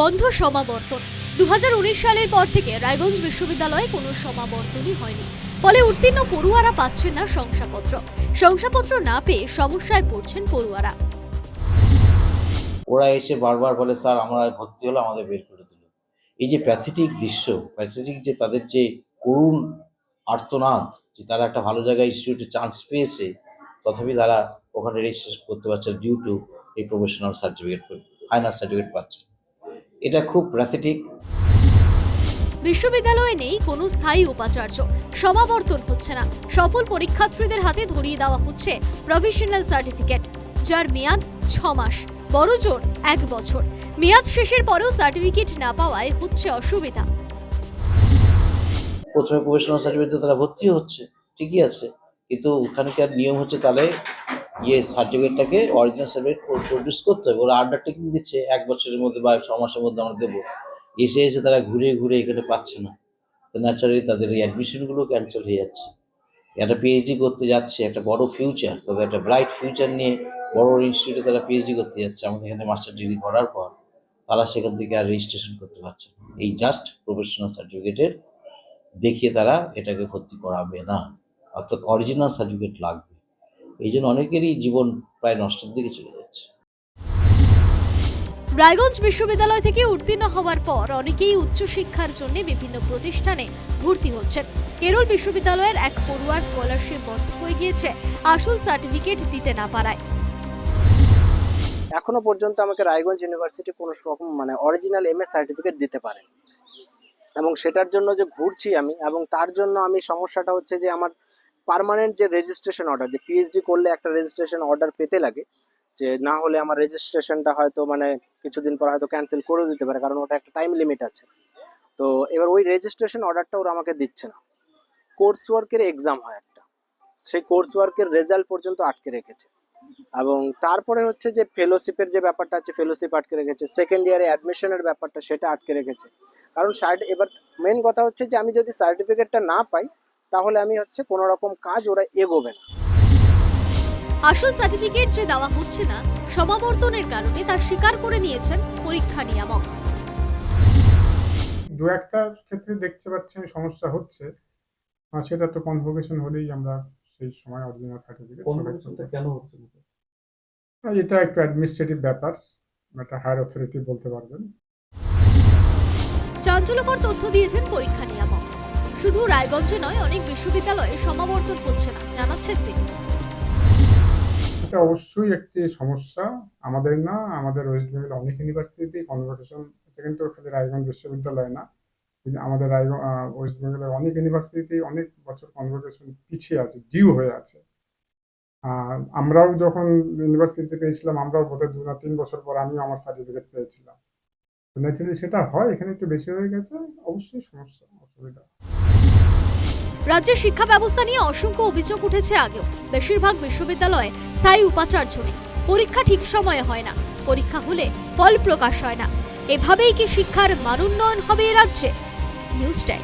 বন্ধ সমাবর্তন। দুহাজার উনিশ সালের পর থেকে রায়গঞ্জ বিশ্ববিদ্যালয়ে কোনো সমাবর্তনই হয়নি। ফলে উত্তীর্ণ পড়ুয়ারা পাচ্ছেন না শংসাপত্র। শংসাপত্র না পেয়ে সমস্যায় পড়ছেন পড়ুয়ারা। ওরা এসে বারবার বলে, স্যার, আমরা ভর্তি হলো আমাদের বের করে দিল। এই যে প্যাথেটিক দৃশ্য, প্যাথেটিক যে তাদের যে করুণ আর্তনাদ, যে তারা একটা ভালো জায়গায় ইনস্টিটিউটে চান্স পেয়েছে, তথাপি তারা ওখানে রেজিস্ট্রেশন করতে পারছে ডিউ টু এই প্রফেশনাল সার্টিফিকেট ফাইনাল সার্টিফিকেট পাচ্ছে এটা খুব প্যাথেটিক বিশ্ববিদ্যালয়ে নেই কোনো স্থায়ী উপাচার্য। সমাবর্তন হচ্ছে না। সফল পরীক্ষার্থীদের হাতে ধরিয়ে দেওয়া হচ্ছে প্রফেশনাল সার্টিফিকেট যার মেয়াদ ছ মাস বড় জোর এক বছর। মেয়াদ শেষের পরেও সার্টিফিকেট না পাওয়ায় হচ্ছে অসুবিধা। প্রথমে প্রফেশনাল সার্টিফিকেট তারা ভর্তি হচ্ছে ঠিকই আছে। কিন্তু ওখানকার নিয়ম হচ্ছে তাহলে ইয়ে সার্টিফিকেটটাকে অরিজিনাল সার্টিফিকেট প্রডিউস করতে হবে। ওরা আন্ডারটেকিং দিচ্ছে, এক বছরের মধ্যে বা ছ মাসের মধ্যে আমরা দেবো। এসে এসে তারা ঘুরে ঘুরে এখানে পাচ্ছে না। তো ন্যাচারালি তাদের এই অ্যাডমিশনগুলো ক্যান্সেল হয়ে যাচ্ছে। একটা পিএইচডি করতে যাচ্ছে, একটা বড় ফিউচার তাদের একটা ব্রাইট ফিউচার নিয়ে বড় ইনস্টিটিউটে তারা পিএইচডি করতে যাচ্ছে। আমাদের এখানে মাস্টার ডিগ্রি করার পর তারা সেখান থেকে আর রেজিস্ট্রেশন করতে পারছে এই জাস্ট প্রফেশনাল সার্টিফিকেটের দেখিয়ে তারা এটাকে ভর্তি করাবে না। অর্থাৎ অরিজিনাল সার্টিফিকেট লাগবে। এই জন্য অনেকেরই জীবন প্রায় নষ্টের দিকে চলে যাচ্ছে। রায়গঞ্জ বিশ্ববিদ্যালয় থেকে উত্তীর্ণ হওয়ার পর অনেকেই উচ্চশিক্ষার জন্য বিভিন্ন প্রতিষ্ঠানে ভর্তি হচ্ছেন। কেরল বিশ্ববিদ্যালয়ের এক পড়ুয়ার স্কলারশিপ বন্ধ হয়ে গিয়েছে আসল সার্টিফিকেট দিতে না পারায়। এখনও পর্যন্ত আমাকে রায়গঞ্জ ইউনিভার্সিটি কোনো রকম মানে অরিজিনাল এম সার্টিফিকেট দিতে পারে এবং সেটার জন্য যে ঘুরছি আমি এবং তার জন্য আমি সমস্যাটা হচ্ছে যে আমার পার্মানেন্ট যে রেজিস্ট্রেশন অর্ডার যে পিএইচডি করলে একটা রেজিস্ট্রেশন অর্ডার পেতে লাগে, যে না হলে আমার রেজিস্ট্রেশনটা হয়তো মানে কিছুদিন পর হয়তো ক্যান্সেল করে দিতে পারে, কারণ ওটা একটা টাইম লিমিট আছে। তো এবার ওই রেজিস্ট্রেশন অর্ডারটা ওরা আমাকে দিচ্ছে না। কোর্স ওয়ার্কের এক্সাম হয় একটা। সেই কোর্স ওয়ার্কের রেজাল্ট পর্যন্ত আটকে রেখেছে। এবং তারপরে হচ্ছে যে ফেলোশিপের যে ব্যাপারটা আছে ফেলোশিপ আটকে রেখেছে। সেকেন্ড ইয়ারে অ্যাডমিশনের ব্যাপারটা সেটা আটকে রেখেছে। কারণ সার্ট এবার মেন কথা হচ্ছে যে আমি যদি সার্টিফিকেটটা না পাই তাহলে আমি হচ্ছে কোনো রকম কাজ ওরা এগোবে না। আসল সার্টিফিকেট যে দেওয়া হচ্ছে না সমাবর্তনের কারণে তা স্বীকার করে নিয়েছেন পরীক্ষা নিয়ামক। দু একটা ক্ষেত্রে দেখতে পাচ্ছি আমি সমস্যা হচ্ছে। আর সেটা তো কনভোকেশন হলেই আমরা সেই সময় অরিজিনাল সার্টিফিকেট কেন হচ্ছে না এটা একটু অ্যাডমিনিস্ট্রেটিভ ব্যাপার একটা হায়ার অথরিটি বলতে পারবেন। চাঞ্চল্যকর তথ্য দিয়েছেন পরীক্ষা নিয়ামক। শুধু রায়গঞ্জে নয়, অনেক বিশ্ববিদ্যালয়ে সমাবর্তন হচ্ছে না, জানাচ্ছেন তিনি। এটা অবশ্যই একটি সমস্যা, আমাদের না, আমাদের ওয়েস্ট বেঙ্গল অনেক ইউনিভার্সিটি কনভোকেশন এটা কিন্তু খালি রায়গঞ্জ বিশ্ববিদ্যালয় না, কিন্তু আমাদের রায়গঞ্জ ওয়েস্ট বেঙ্গলের অনেক ইউনিভার্সিটি অনেক বছর কনভোকেশন পিছিয়ে আছে ডিউ হয়ে আছে। আমরাও যখন ইউনিভার্সিটিতে পেয়েছিলাম, আমরাও বোধহয় দু না তিন বছর পর আমিও আমার সার্টিফিকেট পেয়েছিলাম। ন্যাচারালি সেটা হয়, এখানে একটু বেশি হয়ে গেছে, অবশ্যই সমস্যা, অসুবিধা। রাজ্যের শিক্ষা ব্যবস্থা নিয়ে অসংখ্য অভিযোগ উঠেছে আগেও। বেশিরভাগ বিশ্ববিদ্যালয়ে স্থায়ী উপাচার্য নেই। পরীক্ষা ঠিক সময়ে হয় না। পরীক্ষা হলে ফল প্রকাশ হয় না। এভাবেই কি শিক্ষার মান উন্নয়ন হবে এ রাজ্যে? News time.